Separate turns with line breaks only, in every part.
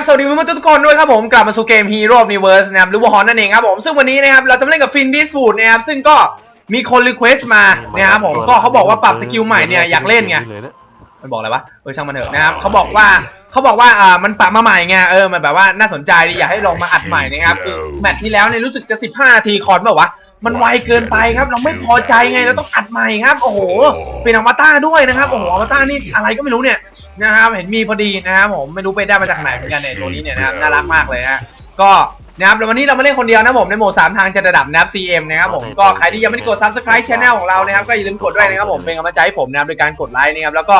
ครับสวัสดีเพื่อนๆทุกคนด้วยครับผมกลับมาสู่เกม Hero of Universe นะครับหรือว่าฮอนนั่นเองครับผมซึ่งวันนี้นะครับเราจะมาเล่นกับฟินบีสูดนะครับซึ่งก็มีคนรีเควสต์มานะครับผมก็เขาบอกว่าปรับสกิลใหม่เนี่ยอยากเล่นไงมันบอกอะไรวะเออช่างมันเถอะนะครับเขาบอกว่าเขาบอกว่าอ่ามันปรับมาใหม่ไงเออมันแบบว่าน่าสนใจดีอยากให้ลองมาอัดใหม่นะครับคือแมตช์ที่แล้วเนี่ยรู้สึกจะ 15นาทีคอนแบบวะมันไวเกินไปครับ เราไม่พอใจไงเราต้องอัดใหม่ครับ โอ้โหเป็นอวตารด้วยนะครับโอ้โหอวตารนี่อะไรก็ไม่รู้เนี่ย นะครับเห็นมีพอดีนะครับผมไม่รู้ไปได้มาจากไหนเหมือนกันเนี่ยตัวนี้เนี่ยนะครับน่ารักมากเลยฮะก็นะครับแล้ววันนี้เรามาเล่นคนเดียวนะผมในโหมด3ทางจะระดับนะครับ CM นะครับผมก็ใครที่ยังไม่ได้กด Subscribe Channel ของเรานะครับก็อย่าลืมกดด้วยนะครับผมเป็นกำลังใจให้ผมนะครับโดยการกดไลค์นะครับแล้วก็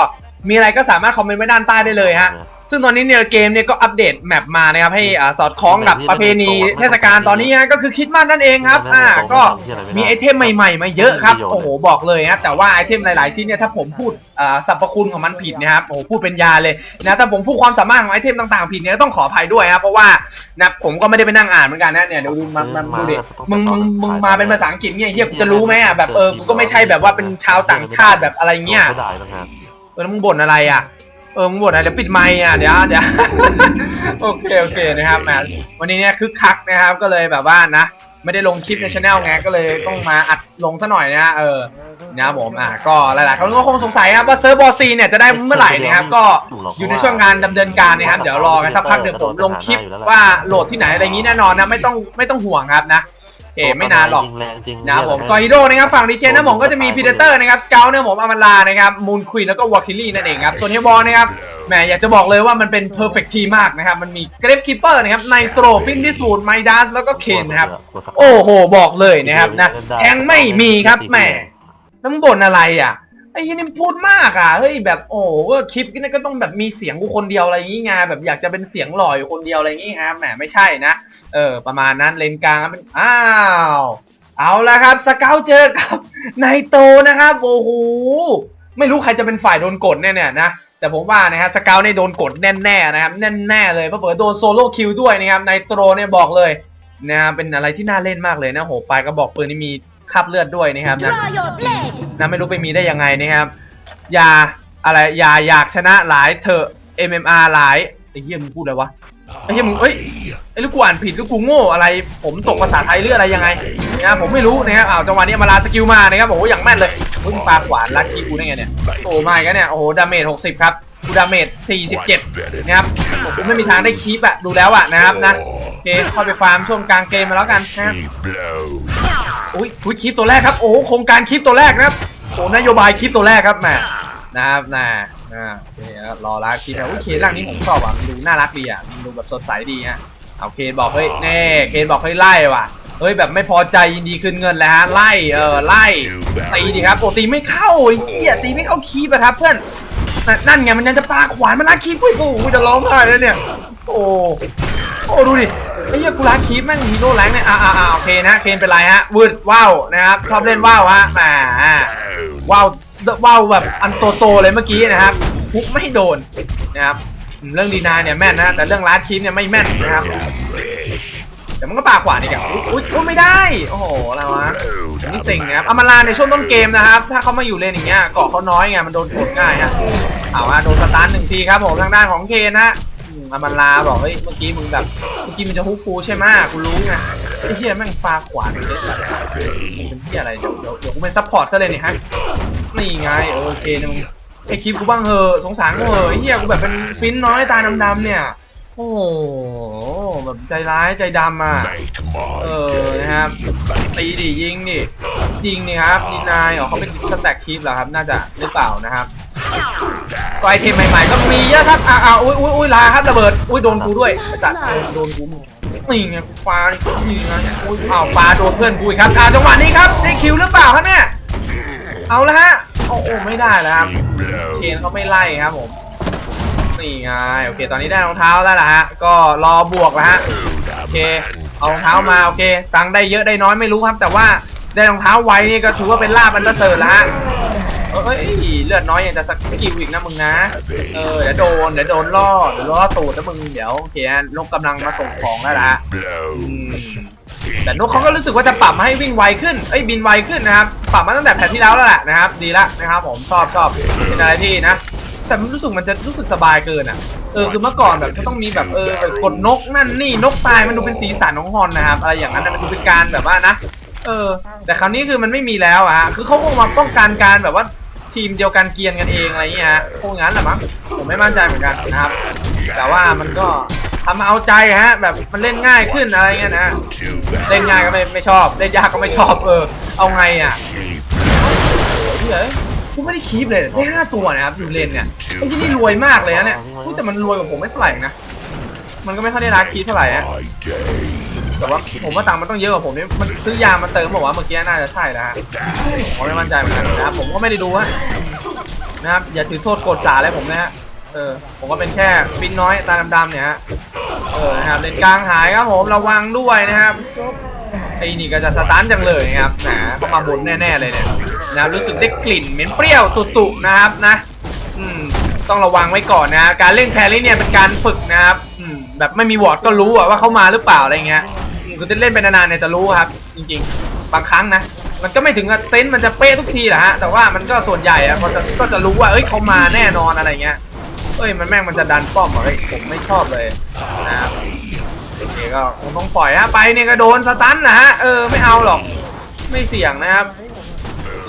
มีอะไรก็สามารถคอมเมนต์ไว้ด้านใต้ได้เลยฮะ ซึ่งตอนนี้เนี่ยเกมเนี่ยก็อัปเดตแมปมานะครับให้อ่าสอดคล้องกับประเพณีเทศกาลตอนนี้ฮะก็คือคริดมาสนั่นเองครับ อ่า ก็มีไอเทมใหม่ๆมาเยอะครับ โอ้โหบอกเลยฮะแต่ว่าไอเทมหลายๆชิ้นเนี่ยถ้าผมพูดอ่าสรรพคุณของมันผิดนะครับ โอ้โหพูดเป็นยาเลยนะถ้าผมพูดความสามารถของไอเทมต่างๆผิดเนี่ยต้องขออภัยด้วยครับเพราะว่านะผมก็ไม่ได้ไปนั่งอ่านเหมือนกันนะเนี่ยเดี๋ยวดูมันมันดูดิมึงมึงมึงมาเป็นภาษาอังกฤษเนี่ยเฮียกูจะรู้ไหมอะแบบเออกูก็ไม่ใช่แบบว่าเป็นชาวต่างชาติแบบอะไรเงี้ย
แล้วครับ
เออมึงบ่นอะไรอะเออมึงบ่นอะไรเดี๋ยวปิดไมค์อะเดี๋ยวเดี๋ยว โอเคโอเคนะครับแหมวันนี้เนี่ยคึกคักนะครับก็เลยแบบว่านะ ไม่ได้ลงคลิปในช anel ไงก็เลยต้องมาอัด ลงซะหน่อยนะเออนะครับผมอะก็หลายๆคนก็คงสงสัยครับว่าเซิร์ฟบอซีเนี่ยจะได้เมื่อไหร่นะครับก็อยู่ในช่วงงานดำเนินการนะครับเดี๋ยวรอกันสักพักเดี๋ยวผมลงคลิปว่าโหลดที่ไหนอะไรอย่างนี้แน่นอนนะไม่ต้องไม่ต้องห่วงครับนะโอเคไม่นานหรอก
แรงจริง
นะครับผมกอฮิโดนะครับฝั่งดีเจนะผมก็จะมีพีเดเตอร์นะครับสเกลเนี่ยผมอามันลานะครับมูนควีนแล้วก็วอคิลี่นั่นเองครับส่วนเฮยบอลนะครับแหมอยากจะบอกเลยว่ามันเป็นเพอร์เฟกทีมากนะครับ มันมีเกรฟคิปเปอร์นะครับไนโตรฟินดิสูดไมดัสแล้วก็เคนนะครับ โอ้โห บอกเลยนะครับนะแทงไม่มีครับแหมแล้วมึงบ่นอะไรอะไอ้ยี่นี่พูดมากอะเฮ้ยแบบโอ้โหก็คลิปนี่ก็ต้องแบบมีเสียงกูคนเดียวอะไรอย่างงี้ไงแบบอยากจะเป็นเสียงหล่ออยู่คนเดียวอะไรอย่างงี้ครับแหมไม่ใช่นะเออประมาณนั้นเลนกลางเป็นอ้าวเอาละครับสเกลเจอกับไนโตนะครับโอ้โหไม่รู้ใครจะเป็นฝ่ายโดนกดเนี่ยเนี่ยนะแต่ผมว่านะฮะสเกลเนี่ยโดนกดแน่ๆนะครับแน่ๆเลยเพราะเปิดโดนโซโล่คิวด้วยนะครับไนโตรเนี่ยบอกเลยนะฮะเป็นอะไรที่น่าเล่นมากเลยนะโหปลายกระบอกปืนนี่มี คราบเลือดด้วยนะครับนะ
Draw your blade!
นะไม่รู้ไปมีได้ยังไงนะครับอย่าอะไรอย่าอยากชนะหลายเถอะ MMR หลายไอ้เหี้ยมึงพูดอะไรวะไอ้เหี้ยมึงเอ้ยไอ้ลูกกูอ่านผิดลูกกูโง่อะไร ผมตกภาษาไทยหรืออะไรยังไงนะครับผมไม่รู้นะครับอ้าวจังหวะนี้มาลาสกิลมานะครับโอ้โหอย่างแม่นเลยมึงปาขวานลักกี้กูได้ไงเนี่ยโอ้ไม่กันเนี่ยโอ้โหดาเมจ60 ครับกูดาเมจ47นะครับผมไม่มีทางได้คีปอะดูแล้วอะนะครับนะโอ เคเข้าไปฟาร์มช่วงกลางเกมมาแล้วกันนะครับ อุ้ยอุ้ยคลิปตัวแรกครับ โอ้โหโครงการคลิปตัวแรกนะครับโอ้นโยบายคลิปตัวแรกครับแหมนะครับนะอ่าโอเคครับรอละคลิปนะอุ้ยเคนร่างนี้ผมชอบอะมันดูน่ารักดีอะมันดูแบบสดใสดีฮะเอาเคนบอกเฮ้ยแน่เคนบอกเฮ้ยไล่ว่ะเฮ้ยแบบไม่พอใจยินดีคืนเงินแล้วฮะไล่เออไล่ตีดิครับโอ้ตีไม่เข้าไอ้เหี้ยตีไม่เข้าคีบอะครับเพื่อน นั่นไงมันยังจะปาขวานมันลักคีบอุ้ยโอ้โหจะร้องไห้แล้วเนี่ย โอ้โอ้ดูดิไอ้เหี้ยกูรักคีปแม่งฮีโร่แรงเนี่ยอ่าอ่าอ่าโอเคนะเคนเป็นไรฮะวืดว้าวนะครับชอบเล่นว้าวฮะแหมว้าวว้าวแบบอันโตโตเลยเมื่อกี้นะครับฮุกไม่โดนนะครับเรื่องดีนาเนี่ยแม่นนะแต่เรื่องลัดคีปเนี่ยไม่แม่นนะครับ แต่มันก็ปากขวานี่แกอุ้ยอุ้ยอุ้ยไม่ได้ โอ้โหอะไรวะนี่เซ็งนะครับอามาลาในช่วงต้นเกมนะครับ ถ้าเขามาอยู่เลนอย่างเงี้ยเกาะเขาน้อยไงมันโดนกดง่ายฮะเอาฮะโดนสตาร์ทหนึ่งทีครับผมทางด้านของเคนฮะอืมามันลาบอกเฮ้ยเมื่อกี้มึงแบบเมื่อกี้มึงจะฮุกกูใช่ไหมกูรู้ไงไอ้เหี้ยแม่งปาขวานเลยแบบเป็นเหี้ยอะไรเดี๋ยวเดี๋ยวกูเป็นซัพพอร์ตซะเลยนี่ฮะนี่ไงโอเคนะมึงไอคลิปกูบ้างเหอะสงสารกูเหอะไอเหี้ยกูแบบเป็นฟินน้อยตาดำๆเนี่ย อ้โหแบบใจร้ายใจดำอะเออนะครับตีดิยิงดิยิงนี่ครับดีนายอ๋อเขาเป็นสแต็กคลิปเหรอครับ น่าจะหรือเปล่านะครับก็ไอเทมใหม่ๆก็มีเยอะครับอ่าอ่าอุ้ยอุ้ยอุ้ยลาครับระเบิดอุ้ยโดนกูด้วยไอ้จัดเออโดนกูนี่ไงกูปานี่ไงอุ้ยอ้าวปาโดนเพื่อนกูอีกครับอ่าจังหวะนี้ครับได้คิวหรือเปล่าครับเนี่ยเอาละฮะโอ้โหไม่ได้แล้วครับเคนเขาไม่ไล่ครับผม นี่ไงโอเค ตอนนี้ได้รองเท้าแล้วล่ะฮะ ก็รอบวกแล้วฮะโอเคเอารองเท้ามาโอเคตังได้เยอะได้น้อยไม่รู้ครับ แต่ว่าได้รองเท้าไว้นี่ก็ถือว่าเป็นลาบอันประเสริฐแล้วฮะเอ้ยเลือดน้อยอยังจะสักิลอีกนะมึงนะเออเดี๋ยวโดนเดี๋ยวโดนล่อเดี๋ยวล่อตูดนะมึงเดี๋ยวโอเคนกกำลังมาส่งของแล้วล่ะแต่นกเขาก็รู้สึกว่าจะปรับมาให้วิ่งไวขึ้นเอ้ยบินไวขึ้นนะครับปรับมาตั้งแต่แผ่นที่แล้วแล้วแหละนะครับ ดีละนะครับ ผมชอบชอบเป็นอะไรที่นะ แต่มันรู้สึกมันจะรู้สึกสบายเกินอะเออคือเมื่อก่อนแบบก็ต้องมีแบบเออแบบกดนกนั่นนี่นกตายมันดูเป็นสีสันของฮอนนะครับอะไรอย่างนั้นนะมันดูเป็นการแบบว่านะ เออ แต่คราวนี้คือมันไม่มีแล้วอะฮะคือเขาคงมาป้องกันการแบบว่าทีมเดียวกันเกรียนกันเองอะไรอย่างเงี้ยฮะคงงั้นแหละมั้งผมไม่มั่นใจเหมือนกันนะครับ แต่ว่ามันก็ทำมาเอาใจฮะ แบบมันเล่นง่ายขึ้นอะไรเงี้ยนะเล่นง่ายก็ไม่ไม่ชอบเล่นยากก็ไม่ชอบเออ เอาไงอะเฮ้ย กูไม่ได้คีบเลยได้ห้าตัวนะครับอยู่เลนเนี่ยไอ้ที่นี่รวยมากเลยนะเนี่ยอุ๊ยแต่มันรวยกว่าผมไม่เท่าไหร่นะมันก็ไม่ค่อยได้รักคีบเท่าไหร่ฮะแต่ว่าผมว่าตังค์มันต้องเยอะกว่าผมนี่มันซื้อยามาเติมบอกว่าเมื่อกี้น่าจะใช่แล้วฮะผมไม่มั่นใจเหมือนกันนะครับผมก็ไม่ได้ดูฮะนะครับอย่าถือโทษโกรธจ่าอะไรผมนะฮะเออผมก็เป็นแค่ฟินน้อยตาดำๆเนี่ยฮะเออนะครับเลนกลางหายครับผมระวังด้วยนะครับไอ้นี่ก็จะสตาร์ทจังเลยนะครับนะก็มาบนแน่ๆเลยเนี่ย นะรู้สึกได้กลิ่นเหม็นเปรี้ยวตุๆนะครับนะอืมต้องระวังไว้ก่อนนะ การเล่นแครี่เนี่ยเป็นการฝึกนะครับอืมแบบไม่มีวอร์ดก็รู้อะว่าเขามาหรือเปล่าอะไรเงี้ยอืมคือเล่นไปนานๆเนี่ยจะรู้ครับ จริงๆ บางครั้งนะมันก็ไม่ถึงกับเซนมันจะเป๊ะทุกทีแหละฮะแต่ว่ามันก็ส่วนใหญ่อะมันจะก็จะรู้ว่าเอ้ยเขามาแน่นอนอะไรเงี้ยเอ้ยมันแม่งมันจะดันป้อมอะเฮ้ยผมไม่ชอบเลยนะครับโอเคก็คงต้องปล่อยฮะไปเนี่ยก็โดนสตันนะฮะเออไม่เอาหรอก ไม่เสี่ยงนะครับ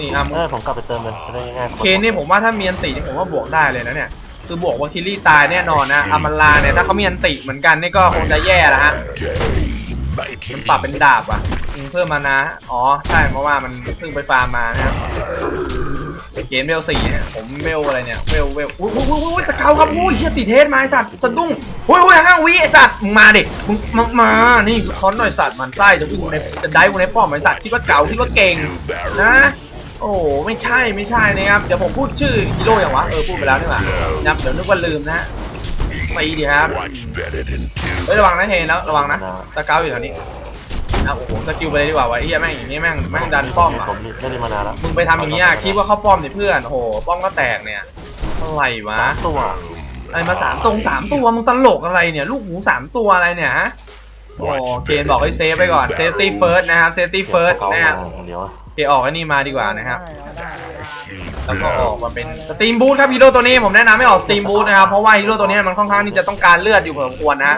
นี่ครับ
เออผมกลับไปเติมเลยจะได้ง่ายๆ
เคนนี่ผมว่าถ้ามีอันตินี่ผมว่าบวกได้เลยนะเนี่ย คือบวกว่าคิลลี่ตายแน่นอนนะอามาลาเนี่ยถ้าเขามีอันติเหมือนกันนี่ก็คงจะแย่แล้วฮะ มันปรับเป็นดาบอะอืมเพิ่มมานะ อ๋อ ใช่ เพราะว่ามันเพิ่งไปฟาร์มมานะครับเกมเวลสี่เนี่ยผมเวลอะไรเนี่ย เวลเวลอุ้ยอุ้ยอุ้ยอุ้ยสเกลครับอุ้ยเชี่ยติเทสมาไอสัตว์สะดุ้งอุ้ยอุ้ยห้าวิไอสัตว์มึงมาดิมึงมามา นี่คือคอนหน่อยสัตว์มันไส้จะวิ่งในจะได้กูในป้อมไอสัตว์คิดว่าเก่าคิดว่าเก่งนะ โอ้ไม่ใช่ไม่ใช่นะครับ เดี๋ยวผมพูดชื่อฮีโร่อย่างวะ เออพูดไปแล้วนี่หว่านะครับเดี๋ยวนึกว่าลืมนะฮะไปดีครับเฮ้ยระวังนะเฮนแล้วระวังนะตะเกาอยู่แถวนี้นะโอ้โหสกิลไปเลยดีกว่าไวะไอ้เฮียแม่งอย่างนี้แม่งแม่งดันป้อมอะ
ผมไม่ได้มานานแล้ว
มึงไปทำอย่างนี้อะคิดว่าเข้าป้อมเนี่ยเพื่อนโอ้โหป้อมก็แตกเนี่ยอะไรวะ
สามตัว
ไอ้มาสามตรงสามตัวมึงตลกอะไรเนี่ย ลูกหมูสามตัวอะไรเนี่ยฮะโอ้เกณฑ์บอกให้เซฟไปก่อนเซฟตี้เฟิร์สนะครับเซฟตี้เฟิร์ส
เขา
นะครับ
อย่าง เดียวอะ
เกออกไอ้นี่มาดีกว่านะครับ แล้วก็ออกมาเป็นสตรีมบูทครับฮีโร่ตัวนี้ผมแนะนำให้ออกสตรีมบูทนะครับเพราะว่าฮีโร่ตัวนี้มันค่อนข้างที่จะต้องการเลือดอยู่พอสมควรนะ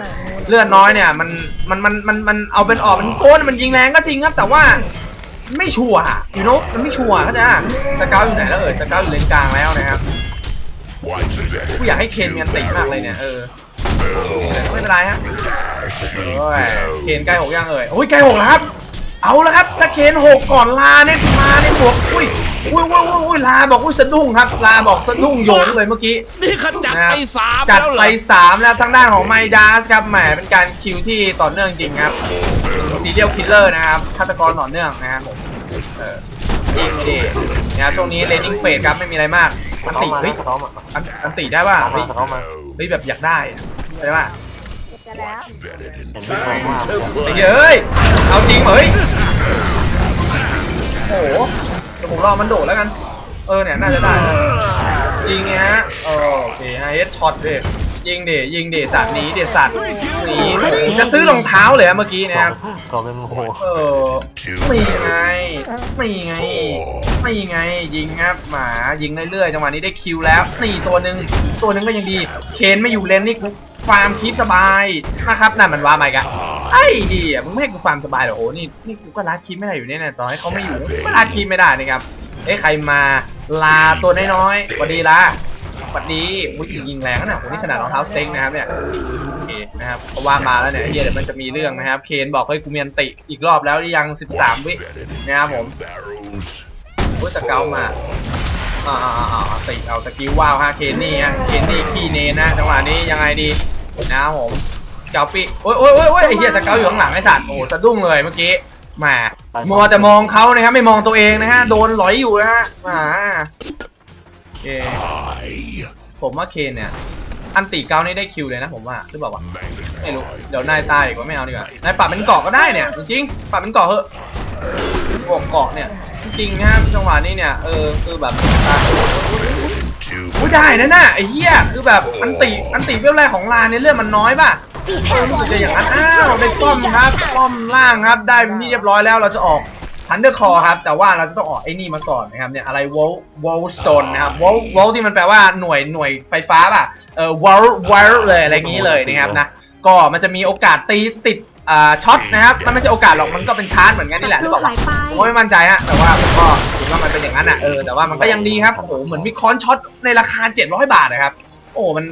เลือดน้อยเนี่ยมันมันมันมันมันเอาเป็นออกมันโกนมันยิงแรงก็จริงครับแต่ว่าไม่ชัวร์ยูโนมันไม่ชัวร์เข้าใจปะสเกลอยู่ไหนแล้วเอ่ยสเกลอยู่เลนกลางแล้วนะครับกูอยากให้เคนมีอันติมากเลยเนี่ยเออไม่เป็นไรฮะโอ้ยเคนใกล้หกยังเอ่ยโอ้ยใกล้หกแล้วครับ เอาละครับถ้าเคนหกก่อนลาเนี่ยมาเนี่ยบวกอุ้ยอุ้ยอุ้ยอุ้ยอุ้ยลาบอกอุ้ยสะดุ้งครับ ลาบอกสะดุ้งโยงเลยเมื่อกี้
นี่ขจัดไปสาม
จัด
แล้วเหร
ไป
อ
สามแล้วทางด้านของไมดาสครับแหมเป็นการคิวที่ต่อเนื่องจริงครับซีเรียลคิลเลอร์นะครับฆาตกรต่อเนื่องนะครับผมเออจริงดินะครับช่วงนี้เลนนิ่งเฟสครับไม่มีอะไรมากอัน
เขา
ติ
มา
เฮ้
แล้
ยว
เขามา
อันอันติได้ป่ะ
เขา
เฮ้
มายเขามา
เฮ้ยแบบอยากได้อะใช่ป่ะ
จะแล้ว
เห็นวิ่งแรงมากเลย
ไอ้เหี้ยเอ้ยเอาจริงเหรอเฮ้ยโอ้โหเดี๋ยวผมรอมันโดดแล้วกัน เออเนี่ยน่าจะได้นะยิงไงฮะเออโอเคฮะเฮดช็อตเลยยิงเดยิงเดสัตว์หนีเดสัตว์หนีจะซื้อรองเท้าเลยอะเมื่อกี้นะครับ
ก่อนเป็นโอ้โห
เออนี่ไงนี่ไงนี่ไง ยิงครับ หมายิงเรื่อยๆจังหวะนี้ได้คิวแล้วนี่ตัวหนึ่งตัวหนึ่งก็ยังดี เคนไม่อยู่เลนนี่กู ฟาร์มคีปสบายนะครับนั่นมันว่าไหมกันไอ้ดีอะมึงไม่ให้กูฟาร์มสบายเหรอโอ้นี่นี่กูก็รัดคีปไม่ได้อยู่เนี่ยนะต่อให้เขาไม่อยู่ก็รัดคีปไม่ได้นะครับเอ้ใครมาลาตัวน้อยๆสวัสดีลาสวัสดีอุ้ยยิงแรงนะโอ้นี่ขนาดรองเท้าสเต็งนะครับเนี่ยโอเคนะครับเพราะว่ามาแล้วเนี่ยเฮียเดี๋ยวมันจะมีเรื่องนะครับ เคนบอกเฮ้กูมีอันติอีกรอบแล้วยัง 13 วินะครับผมโอ้ยสเกลมา อ่าอ่าอ่าอ่าติเอาสกิลว้าวฮะเคนนี่ฮะเคนนี่ขี้เนนนะจังหวะนี้ยังไงดีนะครับผมสเกลปี้โอ้ยโอ้ยโอ้ยโอ้ยไอ้เฮียสเกลอยู่ข้างหลังไอ้สัตว์โอ้โหสะดุ้งเลยเมื่อกี้แหมมัวแต่มองเขานะครับไม่มองตัวเองนะฮะโดนหลอยอยู่นะฮะอ่าโอเคผมว่าเคนเนี่ยอันติเกานี่ได้คิวเลยนะผมว่าหรือเปล่าวะไม่รู้เดี๋ยวนายตายอีกว่าไม่เอาดีกว่านายปรับเป็นเกาะก็ได้เนี่ยจริงๆปรับเป็นเกาะเหอะ บวกเกาะเนี่ย จริงๆนะจังหวะนี้เนี่ย เออ คือแบบอุ้ยได้นะน่ะไอ้เหี้ยคือแบบอันติอันติเวลแรกของลานเนี่ยเลือดมันน้อยป่ะเออรู้สึกจะอย่างนั้นอ้าวได้ป้อมครับป้อมล่างครับ ได้นี่เรียบร้อยแล้วเราจะออกทันเดอร์คอครับ แต่ว่าเราจะต้องออกไอ้นี่มาก่อนนะครับเนี่ยอะไรวอลวอลสโตนนะครับวอลวอลที่มันแปลว่าหน่วยหน่วยไฟฟ้าป่ะเออวอลวอลเลยอะไรอย่างนี้เลยนะครับนะก็มันจะมีโอกาสตีติด อ่าช็อตนะครับมันไม่ใช่โอกาสหรอกมันก็เป็นชาร์จเหมือนกันนี่แหละหรือเปล่าวะ
หายไป
ผมก็ไม่มั่นใจฮะแต่ว่าผมก็คิดว่ามันเป็นอย่างนั้นอะเออแต่ว่ามันก็ยังดีครับโอ้โหเหมือนมีค้อนช็อตในราคา 700 บาทนะครับโอ้มัน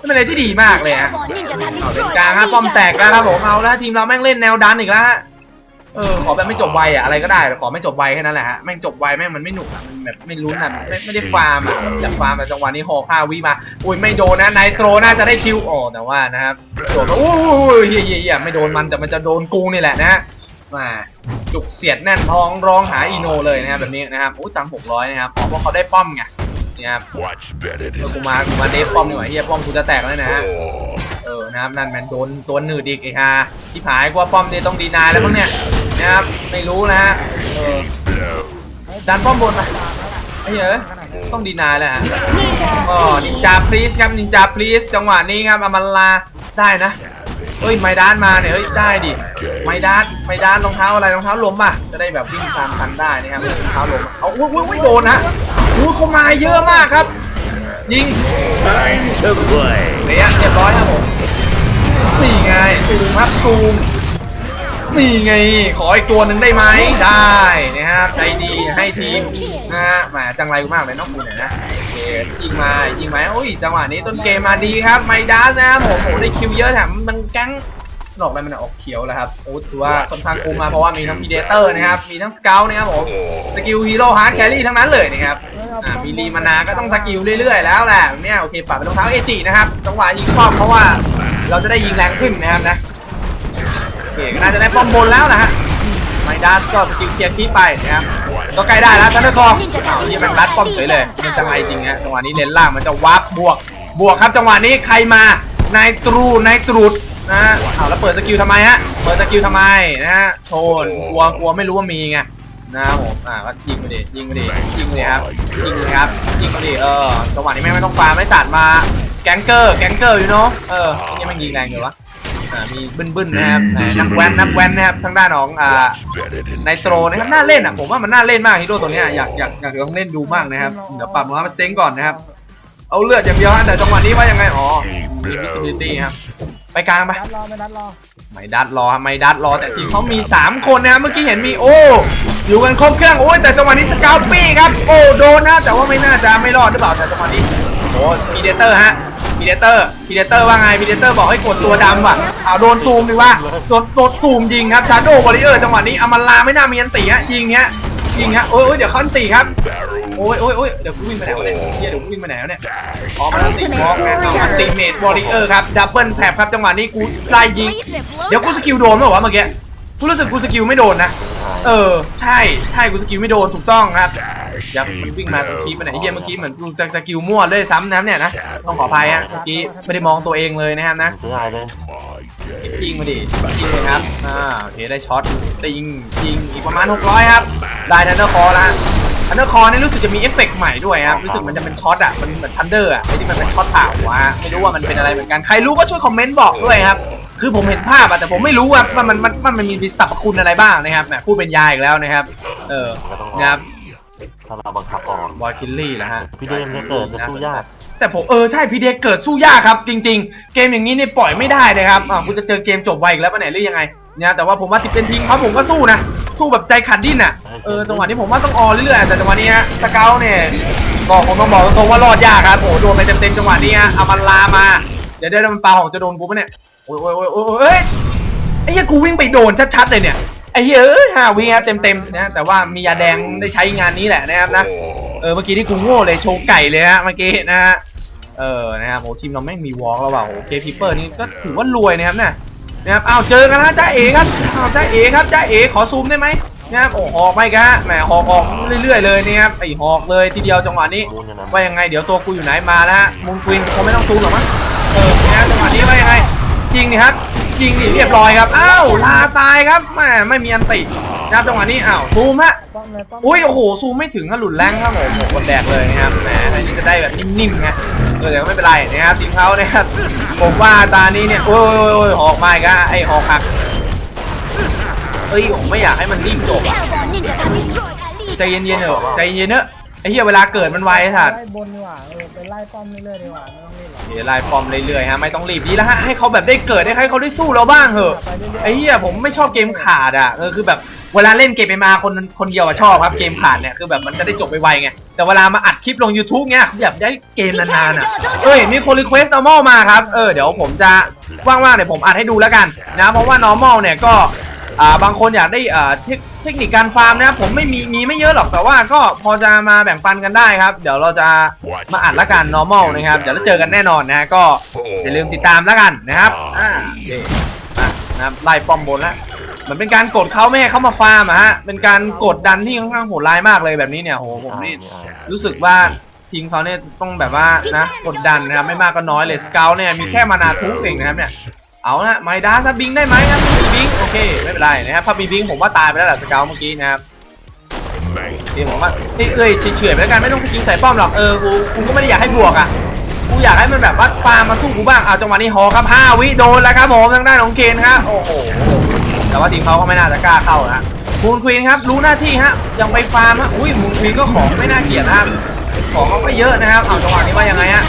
มันเป็นอะไรที่ดีมากเลยฮะ
Ninja Tan
เอาเลน
destroyed
กลางฮะป้อมแตกแล้วครับผมเอาแล้วทีมเราแม่งเล่นแนวดันอีกแล้วฮะ เออขอแบบไม่จบไวอะอะไรก็ได้แต่ขอไม่จบไวแค่นั้นแหละฮะแม่งจบไวแม่งมันไม่หนุกอะมันแบบไม่รู้นะไม่ไม่ได้ฟาร์มอะอยากฟาร์มแต่จังหวะนี้หอกห้าวิมาอุ้ยไม่โดนนะไนโตรน่าจะได้คิวอ๋อแต่ว่านะครับโดนมาอู้ยเฮียเฮียเฮียไม่โดนมันแต่มันจะโดนกูนี่แหละนะฮะมาจุกเสียดแน่นท้องร้องหาอีโนเลยนะครับแบบนี้นะครับโอ้ยตังหกร้อยนะครับเพราะเขาได้ป้อมไงเนี่ยครับ
What's better
เอ
than
กูมากูมาเดฟป้อมดีกว่าเฮียป้อมกูจะแตกแล้วนะฮะ
four?
เออนะครับนั่นแมนโดนตัวหนืดอีกไอ้ฮาที่ผายกว่าป้อมเนี่ต้องดีนายแล้วมั้งเนี่ยนะครับไม่รู้นะฮะเออดันป้อมบนมาไอ้เหี้ยเอ้ยต้องดีนายแล้วฮะ
Ninja
ก็นินจาพลีสครับนินจาพลีสจังหวะนี้ครับอามาลาได้นะเฮ้ยไมดานมาเนี่ยเฮ้ยได้ดิไมดานไมดานรองเท้าอะไรรองเท้าลมป่ะจะได้แบบวิ่งตามทันได้นะครับรองเท้าลมเอาอุ้ยอุ้ยโดนนะอุ้ยเขามาเยอะมากครับ ยิง
Time to play.
เนี่ยเรียบร้อยครับผมนี่ไงซูมครับซูมนี่ไง ขออีกตัวหนึ่งได้ไหมได้นะครับใจดีให้ทีมนะฮะแหมจังไรกูมากเลยน้องคุณเนี่ยนะโอเคยิงมายิงมาโอ้ยจังหวะนี้ต้นเกมมาดีครับไมดัสนะครับผมโอ้โหได้คิวเยอะแถมมันแก๊งดอกอะไรมันออกเขียวแล้วครับโอ้ถือว่าค่อนข้างคุ้มมาเพราะว่ามีทั้งพีเดเตอร์นะครับมีทั้งสเกลนะครับผมสกิลฮีโร่ฮาร์ดแครี่ทั้งนั้นเลยนะครับ อ่ามีรีมานาก็ต้องสกิลเรื่อยๆแล้วแหละเนี่ยโอเคปรับเป็นรองเท้าเอจินะครับจังหวะยิงป้อมเพราะว่าเราจะได้ยิงแรงขึ้นนะครับนะโอเคก็น่าจะได้ป้อมบนแล้วนะฮะไมดัสก็สกิลเคลียร์คีปไปนะครับก็ใกล้ได้แล้วทันเดอร์คออ้าวนี่มันรัดป้อมเฉยเลยเป็นจังไรจริงฮะจังหวะนี้เลนล่างมันจะวับบวก บวกครับจังหวะนี้ใครมานายตรูนายตรุดนะฮะอ้าวแล้วเปิดสกิลทำไมฮะเปิดสกิลทำไมนะฮะโทนกลัวกลัวไม่รู้ว่ามีไง นะครับผมอ่าก็ยิงไปดิยิงไปดิยิงไปดิครับยิงไปดิครับยิงไปดิเออจังหวะนี้แม่งไม่ต้องฟาร์มไม่ตัดมาแก๊งเกอร์แก๊งเกอร์อยู่เนาะเออนี่มันยิงแรงเลยวะอ่ามีบึ้นๆนะครับแหมนักแว้นนักแว้นนะครับทางด้านของอ่า
Better than
ไนโตรนะครับน่าเล่นอะผมว่ามันน่าเล่นมากฮีโร่ตัวเนี้ยอยากอยากอยากลองเล่นดูมากนะครับเดี๋ยวปรับมาสเต็งก่อนนะครับเอาเลือดอย่างเดียวฮะแต่จังหวะนี้ว่ายังไงอ๋อ invisibility ครับไปกลางไป
นัดรอไม่นัดรอ
ไม่ดัดรอครับไม่ดัดรอแต่ทีมเขามี 3 คนนะครับเมื่อกี้เห็นมีโอ้ อยู่กันครบเครื่องโอ้ยแต่จังหวะนี้สกาวปี้ครับโอ้โดนนะแต่ว่าไม่น่าจะไม่รอดหรือเปล่าแต่จังหวะนี้โอ้พีเดเตอร์ฮะพีเดเตอร์พีเดเตอร์ว่าไงพีเดเตอร์บอกให้กดตัวดำอะเอาโดนซูมดีว่าโดนโดนซูมยิงครับชาโดว์วอริเออร์จังหวะนี้อามาลาไม่น่ามีอันตีฮะยิงฮะยิงฮะโอ้ยโอ้ยเดี๋ยวเขาอันตีครับ
barrel.
โอ้ยโอ้ยโอ้ยเดี๋ยวกูวิ่งไปไหนวะเนี่ยเฮียเดี๋ยวกูวิ่งไปไหนวะเนี่ยออกมาแล้วติดบล็อกนะเอาอันติเมทวอริเออร์ครับดับเบิลแท็บครับจังหวะนี้กูไล่ยิงเดี๋ยวกูสกิลโดนไหมวะเมื่อกี้ กูรู้สึกกูสกิลไม่โดนนะ เออ ใช่ ใช่ กูสกิลไม่โดน ถูกต้องครับ
Dash
เดี๋ยวมัน
me
วิ่งมาตรงคีบไปไหนไอ้เฮีย
blow.
เมื่อกี้เหมือนกูจะสกิลมั่วเลยซ้ำนะครับเนี่ยนะ ต้องขออภัยฮะ เมื่อกี้ไม่ได้มองตัวเองเลยนะครับนะ
ซื้อไอเลย
My day.
ยิงมาดิยิงเลยครับ อ่า โอเค ได้ช็อตติงยิงอีกประมาณ 600 ครับ ได้ทันเดอร์คอร์แล้วทันเดอร์คอร์นี่รู้สึกจะมีเอฟเฟกต์ใหม่ด้วยครับ รู้สึกมันจะเป็นช็อตอะ มันเหมือนทันเดอร์อะไอ้ที่มันเป็นช็อตผ่าหัวฮะไม่รู้ว่ามันเป็นอะไรเหมือนกัน ใครรู้ก็ช่วยคอมเมนต์บอกด้วยครับ คือผมเห็นภาพอะแต่ผมไม่รู้ว่ามันมันมันมันมันมีสรรพคุณอะไรบ้างนะครับแหมพูดเป็นยาอีกแล้วนะครับ เออ
ก็ต้องรอ
นะครับ
ถ้าเราบังคับออก
บอยคิลลี่นะฮะ
พี่เดมเนี่ยเกิดจะสู้ยาก
แต่ผมเออใช่พีเดเกิดสู้ยากครับ จริง ๆ เกมอย่างนี้เนี่ยปล่อยไม่ได้เลยครับอ่าคุณจะเจอเกมจบไวอีกแล้วปะเนี่ยหรือยังไงเนี่ยแต่ว่าผมว่าติดเป็นทิ้งเขาผมก็สู้นะ สู้แบบใจขัดดิ้นอะเออจังหวะนี้ผมว่าต้องออเรื่อยๆแต่จังหวะนี้ฮะสเกลเนี่ยก็คงต้องบอกตรงๆว่ารอดยากครับโอ้โหโดนไปเต็มๆจังหวะนี้ฮะเอามันลามาเดี๋ยวเดี๋ยวมันปาของจะโดนกูปะเนี่ย โอ้ยโอ้ยโอ้ยโอ้ยเอ้ยไอ้เหี้ยกูวิ่งไปโดนชัดๆเลยเนี่ยไอ้เหี้ยเอ้ยห้าวิครับเต็มๆนะแต่ว่ามียาแดงได้ใช้งานนี้แหละนะครับนะเออเมื่อกี้ที่กูโง่เลยโชว์ไก่เลยฮะเมื่อกี้นะฮะเออนะครับโอ้ทีมเราแม่งมีวอล์กแล้วว่ะโอ้เกพีเปอร์นี่ก็ถือว่ารวยนะครับเนี่ยนะครับอ้าวเจอกันนะจ้าเอ๋ครับอ้าวจ้าเอ๋ครับจ้าเอ๋ขอซูมได้ไหมนะครับโอ้หอกไม่กะแหมหอกออกเรื่อยๆเลยนี่ครับไอหอกเลยทีเดียวจังหวะนี้
มูนอย่างนั้น
ว่ายังไงเดี๋ยวตัวกูอยู่ไหนมาแล้วฮะมุงควินคงไม่ต้องซูมหรอกมั้งเออนะจังหวะนี้ว่ายังไง ยิงนี่ครับยิงนี่เรียบร้อยครับอ้าวลาตายครับแหมไม่มีอันตินะครับจังหวะนี้อ้าวซูมฮะ
ป้อมเลยป้อม
อุ้ยโอ้โหซูมไม่ถึงถ้าหลุดแรงครับผมโอ้โหคนแดกเลยนะครับแหมอันนี้จะได้แบบนิ่มๆไงเออแต่ก็ไม่เป็นไรนะครับทีมเขานะครับผมว่าตานี้เนี่ยโอ้ยโอ้ยโอ้ยหอกมาอีกแล้วไอ้หอกหักเอ้ยผมไม่อยากให้มันรีบจบอะ
ninjas have destroyed a
ใจ
legion.
เย็นๆเถอะใจเย็นๆเนอะ ไอ้เหี้ยเวลาเกิดมันไวไอ้สัตว์
ไล่บนดีกว่าเออไปไล่ป้อมเรื่อยๆดีกว่าไม่ต้องรีบหรอก
เดี๋ยวไล่ปอมเรื่อยๆฮะไม่ต้องรีบดีแล้วฮะให้เขาแบบได้เกิดให้เขาได้สู้เราบ้างเถอะไอ้เหี้ยผมไม่ชอบเกมขาดอะเออคือแบบเวลาเล่นเกมเอ็มอาคนคนเดียวอะชอบครับเกมขาดเนี่ยคือแบบมันจะได้จบไปไวๆไงแต่เวลามาอัดคลิปลง YouTube เนี้ยอยากได้เกมนานๆอะเอ้ยมีคนรีเควส normal มาครับเออเดี๋ยวผมจะว่างๆเดี๋ยวผมอัดให้ดูแล้วกันนะเพราะว่า normal เนี่ยก็อ่าบางคนอยากได้อ่าเทค เทคนิคการฟาร์มนะครับผมไม่มีมีไม่เยอะหรอกแต่ว่าก็พอจะมาแบ่งปันกันได้ครับ เดี๋ยวเราจะมาอัดละกัน normal นะครับเดี๋ยวเราเจอกันแน่นอนนะฮะก็อย่าลืมติดตามล้วกันนะครับอ่าอเคมานะครับไล่ป้อมบนแล้วเหมือนเป็นการกดเขาไม่ให้เขามาฟาร์มอะฮะเป็นการกดดันที่ค่อนข้างโหดร้ายมากเลยแบบนี้เนี่ยโหผมนี่รู้สึกว่าทีมเขาเนี่ยต้องแบบว่านะกดดันนะครับไม่มากก็น้อยเลยสเกลเนี่ยมีแค่มานาทุกเองนะครับเนี่ย เอาละไมด้าถ้าบิงได้ไหมครับมีบิงโอเคไม่เป็นไรนะครับถ้ามีบิงผมว่าตายไปแล้วแหละสเกลเมื่อกี้นะครับทีผมว่าเอ้ยเอ้ยเฉยๆไปแล้วกันไม่ต้องสกิลใส่ป้อมหรอกเออกูกูก็ไม่ได้อยากให้บวกอะกูอยากให้มันแบบว่าฟาร์มมาสู้กูบ้างเอาจังหวะนี้ฮอครับ5วิโดนแล้วครับผมทางด้านของเคนครับโอ้โหแต่ว่าทีมเขาก็ไม่น่าจะกล้าเข้านะมูนควีนครับรู้หน้าที่ฮะยังไปฟาร์มฮะอุ้ยมูนควีนก็ของไม่น่าเกลียดนะครับ ของเขาก็เยอะนะครับเอาจังหวะนี้ว่ายังไงฮะ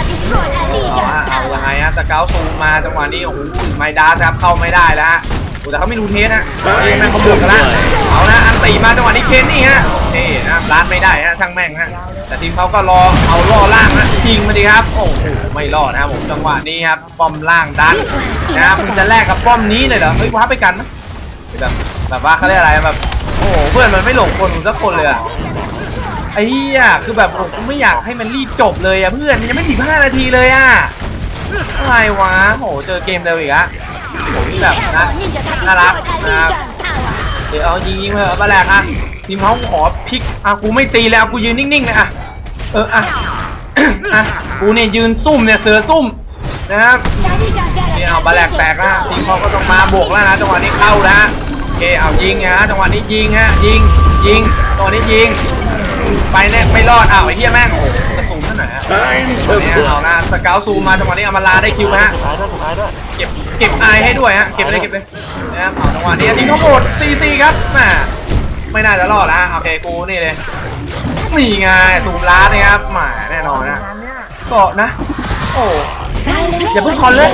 เอา
legion
ฮะเอายังไงฮะสเกลซูมมาจังหวะนี้โอ้โหไมดาครับเข้าไม่ได้แล้วฮะโอ้แต่เขาไม่รู้เทสนะเองแม่งเขาบวกกันละเอานะอันตีมาจังหวะนี้เคนนี่ฮะนี่นะรัดไม่ได้ฮะช่างแม่งฮะแต่ทีมเขาก็รอเอาล่อล่างฮะยิงมาดีครับโอ้โหไม่รอดนะครับผมจังหวะนี้ครับป้อมล่างดันนะครับมันจะแลกกับป้อมนี้เลยเหรอเฮ้ยว้าไปกันนะแบบแบบว่าเขาเรียกอะไรแบบโอ้โหเพื่อนมันไม่หลงคนสักคนเลยอะ ไอ้เหี้ยคือแบบผมไม่อยากให้มันรีบจบเลยอะเพื่อนมันยังไม่ถึง5นาทีเลยอะอะไรวะโหเจอเกมเร็วอีกอะผมนี่แบบนะน่ารักนะครับเดี๋ยวเอายิงยิงไปเถอะมาแรกอะทีมเขาขอพลิกอะกูไม่ตีแล้วกูยืนนิ่งๆเลยอะเอออะอะกูเนี่ยยืนซุ่มเนี่ยเสือซุ่มนะครับนี่เอาบาแลกแตกนะทีมเขาก็ต้องมาบวกแล้วนะจังหวะนี้เข้าแล้วโอเคเอายิงฮะจังหวะนี้ยิงฮะยิงยิงจังหวะนี้ยิง ไปแน่ไม่รอดอ้าวไอ้เหี้ยแม่งโอ้โหกระสุนเท่าไหร่ฮะ
Time
จังหวะนี้
to
เอานะสเกลซูมมาจังหวะนี้เอามาลาได้คิวไหมฮะ
สุดท้ายด้วยสุดท้ายด้วย
เก็บเก็บไอให้ด้วยฮะ เก็บเลยเก็บเลยนะครับเอาจังหวะนี้ทีมเขาโหมดซีซีครับแหมไม่น่าจะรอดนะฮะโอเคกูนี่เลย นี่ไงซูมลาดนะครับแหมแน่นอนนะ
งานเนี้ย
ก็นะ โอ้อย่าเพิ่งคอนเลย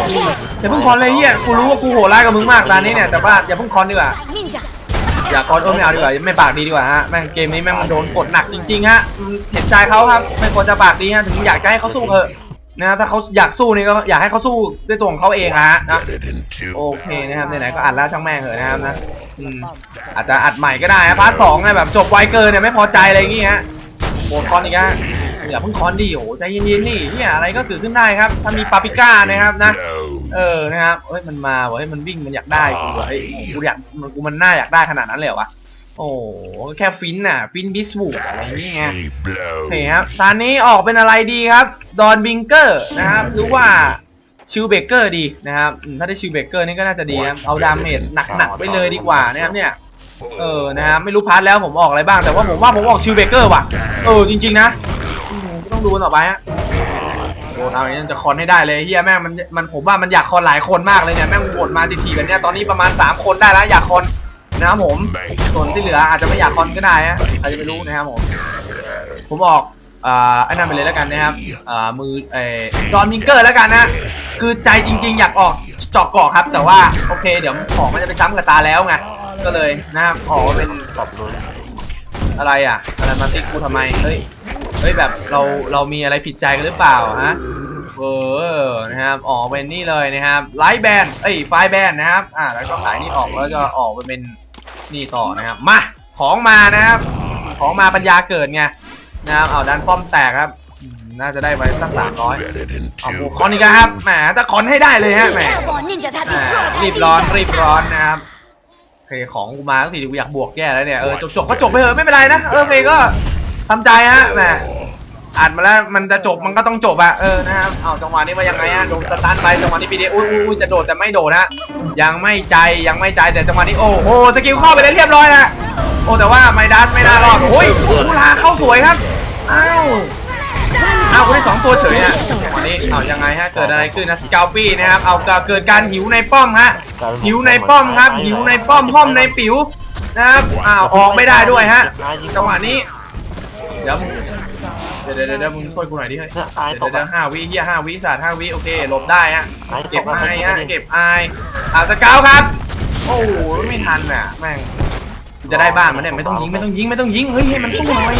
อย่าเพิ่งคอนเลยเฮียกูรู้ว่ากูโหดร้ายกับมึงมากตอนนี้เนี่ยแต่ว่าอย่าเพิ่งคอนดีกว่า
ninja.
อย่าคอนเออไม่เอาดีกว่าไม่ปากดีดีกว่าฮะแม่งเกมนี้แม่งมันโดนกดหนักจริงๆฮะเห็นใจเขาครับไม่ควรจะปากดีฮะถึงอยากจะให้เขาสู้เถอะนะถ้าเขาอยากสู้นี่ก็อยากให้เขาสู้ด้วยตัวของเขาเองอะฮะนะโอเคนะครับไหนๆก็อัดแล้วช่างแม่งเถอะนะครับนะอาจจะอัดใหม่ก็ได้ฮะพาร์ทสองไงแบบจบไวเกินเนี่ยไม่พอใจอะไรอย่างงี้ฮะโหดคอนอีกฮะ อย่าเพิ่งคอนดิโอ้โหใจเย็นๆนี่เนี่ยอะไรก็เกิดขึ้นได้ครับ ถ้ามีปาปริก้านะครับนะ
blow.
เออนะครับเฮ้ยมันมาเว้ยมันวิ่งมันอยากได้กูอะเฮ้ยกูอยากมันกูมันน่าอยากได้ขนาดนั้นเลยเหรอวะโอ้โหแค่ฟินน่ะ ฟินบิสบูดอะไรอย่างเงี้ย
She
โอเค
blow.
ครับตอนนี้ออกเป็นอะไรดีครับ ดอนบิงเกอร์นะครับหรือว่าชิลเบเกอร์ดีนะครับอืมถ้าได้ชิลเบเกอร์นี่ก็น่าจะดีครับเอาดาเมจหนักๆไปเลยดีกว่านะครับเนี่ยเออนะครับไม่รู้พาร์ทแล้วผมออกอะไรบ้างแต่ว่าผมว่าผมออกชิลเบเกอร์ว่ะเออจริงๆนะอืมก็ ต้องดูกันต่อไปฮะโดนเอาอย่างนี้จะคอนให้ได้เลยเฮียแม่งมันมันผมว่ามันอยากคอนหลายคนมากเลยเนี่ยแม่งโหวตมาทีๆแบบเนี้ยตอนนี้ประมาณ 3 คนได้แล้วอยากคอนนะครับผมส่วนที่เหลืออาจจะไม่อยากคอนก็ได้ฮะใครจะไม่รู้นะครับผมผมออกอ่าอ้นั่นไปเลยแล้วกันนะครับอ่ามือเอ่อดอนมิงเกอร์แล้วกันนะคือใจจริง ๆ อยากออกเจอกกาะครับ แต่ว่าโอเค เดี๋ยวของมันจะไปซ้ำกับตาแล้วไงก็เลยนะครับออกเป็น
ตัดเลย
อะไรอะอะไรมาติ๊กกูทำไมเฮ้ย เฮ้ยแบบเราเรามีอะไรผิดใจกันหรือเปล่าฮะเออนะครับออกเป็นนี่เลยนะครับไลท์แบนเอ้ยไฟแบนนะครับอ่าแล้วก็ขายนี่ออกแล้วจะออกไปเป็นนี่ต่อนะครับมาของมานะครับ ของมาปัญญาเกิดไงนะครับเอาดันป้อมแตกครับน่าจะได้ไปสักสามร้อยเอาคอนอีกครับแหมแต่คอนให้ได้เลยฮะแหมรีบร้อนรีบร้อนนะครับโอเคของกูมาตั้งทีกูอยากบวกแย่แล้วเนี่ยเออจบจบก็จบไปเถอะไม่เป็นไรนะเออโอเคก็ ทำใจฮะแหมอ่านมาแล้วมันจะจบมันก็ต้องจบอะเออนะครับเอาจังหวะนี้ว่ายังไงฮะโดนสตาร์ทไปจังหวะนี้ปีเดีอุ้ยอุ้ยอุ้ยจะโดดแต่ไม่โดดนะยังไม่ใจยังไม่ใจแต่จังหวะนี้โอ้โหสกิลเข้าไปได้เรียบร้อยนะโอ้แต่ว่าไม่ดัสไม่น่ารอดโอ้ยกูลาเข้าสวยครับอ้าวอ้าวกูได้สองตัวเฉยฮะจังหวะนี้เอายังไงฮะเกิดอะไรขึ้นนะสกาวปี้นะครับเอาเกิดการหิวในป้อมฮะหิวในป้อมครับหิวในป้อมป้อมในปิ๋วนะครับอ้าวออกไม่ได้ด้วยฮะจังหวะนี้ เดี๋ยวมึงเดี๋ยวเดี๋ยวเดี๋ยวมึงช่วยกูหน่อยดิเฮ้ย
เนี่ยอาย
เดี๋ยว
ตก
เดี๋ยว
อะ
ห้าวิเฮียห้าวิสัตว์ห้าวิโอเคหลบได้ฮะ
อายต
เก็บ
กอะ
อายฮะ
เก็
เก็
บบ
อายอ่าสเกาวครับ โอ้โหไม่ทันอะแม่งจะได้บ้านมันเนี่ยไม่ต้องยิงไม่ต้องยิงไม่ต้องยิงเฮ้ยให้มันสู้หน่อย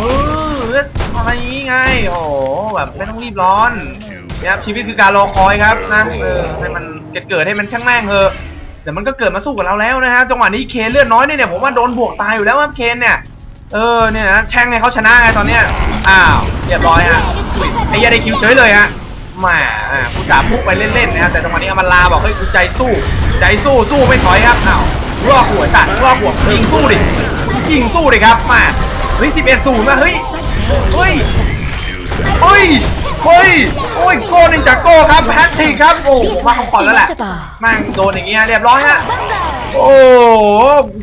เอออะไรอย่างงี้ไงโอ้โหแบบไม่ต้องรีบร้อนเนี่ยครับชีวิตคือการรอคอยครับนะเออให้มันเกิดเกิดให้มันช่างแม่งเถอะแต่มันก็เกิดมาสู้กับเราแล้วนะฮะจังหวะนี้เคนเลือดน้อยเนี่ยเนี่ยผมว่าโดนบวกตายอยู่แล้วครับเคนเนี่ย เออเนี่ยนะแช่งให้เขาชนะไงตอนเนี้ยอ้าวเรียบร้อยฮะไอ้เหี้ยได้คิวเฉยเลยฮะแหมาผู้จ่าพุ่งไปเล่นๆนะฮะแต่จังวะนี้อมันลาบอกเฮ้ยกูใจสู้ใจสู้สู้ไม่ถอยครับอ้าวรอหัวตัดรอหัวยิงสู้ดิยิงสู้ดิครับแหมาเฮ้ย11ศูนย์มาเฮ้ยเฮ้ยเฮ้ยเฮ้ยโอ้ยโกนินจากโก้ครับแฮตทริกครับโอ้มว่าเขาขอแล้วแหละแม่งโดนอย่างเงี้ยเรียบร้อยฮะโอ้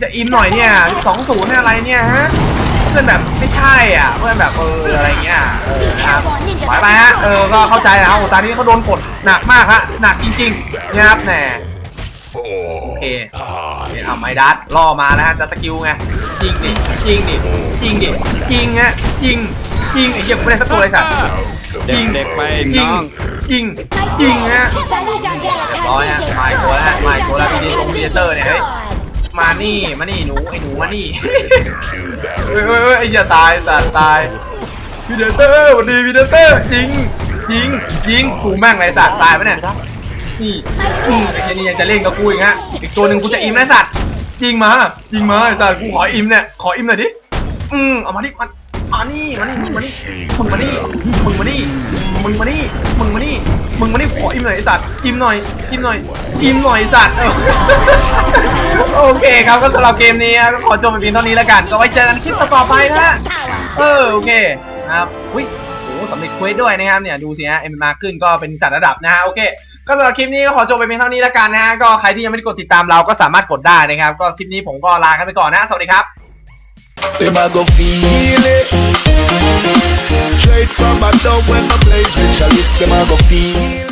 จะอิมหน่อยเนี่ย2 0เนี่ยอะไรเนี่ยฮะ เพื่อนแบบไม่ใช่อะ เพื่อนแบบเอออะไรเงี้ยเออครับไปไปฮะเออก็เข้าใจนะโอ้ตอนนี้เขาโดนกดหนักมากฮะหนักจริงๆนะครับแหม
Fall
โอเค
hard.
เนี่ยเอาไม้ดัดล่อมานะฮะจะสกิลไงยิงดิยิงดิยิงดิยิงฮะยิงยิงไอ้เหี้ยกูไม่ได้สักตัวเลยสัตว์
Out of
ยิง
เด็กๆไป
ยิง
น้อง
ยิงยิงฮะ
Valley
ร้อยฮะมาอีกตัวแล้วฮะมาอีกตัวแล้วพีดีพีดีเตอร์เนี่ยเฮ้ย มานี่มานี่หนูไอ้หนูมานี่
to that.
เฮ้ยเฮ้ยเฮ้ยไอ้อย่าตายสัตว์ตายพีเดเตอร์สวัสดีพีเดเตอร์ยิงยิงยิงกูแม่งไรสัตว์ตายปะเนี่ยนี่อืมไอ้เจนี่ยังจะเล่นกับกูอีกฮะอีกตัวหนึ่งกูจะอิมนะสัตว์ยิงมายิงมาไอ้สัตว์กูขออิมเนี่ยขออิมหน่อยดิอืมเอามาดิมัน มานี่มานี่มึงมานี่มึงมานี่มึงมานี่มึงมานี่มึงมานี่มึงมานี่ขออิ่มหน่อยไอ้สัตว์อิ่มหน่อยอิ่มหน่อยอิ่มหน่อยไอ้สัตว์โอเคครับก็สำหรับเกมนี้ก็ขอจบไปเพียงเท่านี้แล้วกัน ก็ไว้เจอกันคลิปต่อไปนะฮะเออโอเคครับอุ้ยโอ้สำเร็จเควสด้วยนะครับเนี่ยดูสิฮะเอ็มมาขึ้นก็เป็นจัดระดับนะฮะโอเคก็สำหรับคลิปนี้ก็ขอจบไปเพียงเท่านี้แล้วกันนะฮะก็ใครที่ยังไม่ได้กดติดตามเราก็สามารถกดได้นะครับ ก็คลิปนี้ผมก็ลากันไปก่อนนะสวัสดีครับ
They a go feel it Straight from my dog when my place with chalice Them go feel it.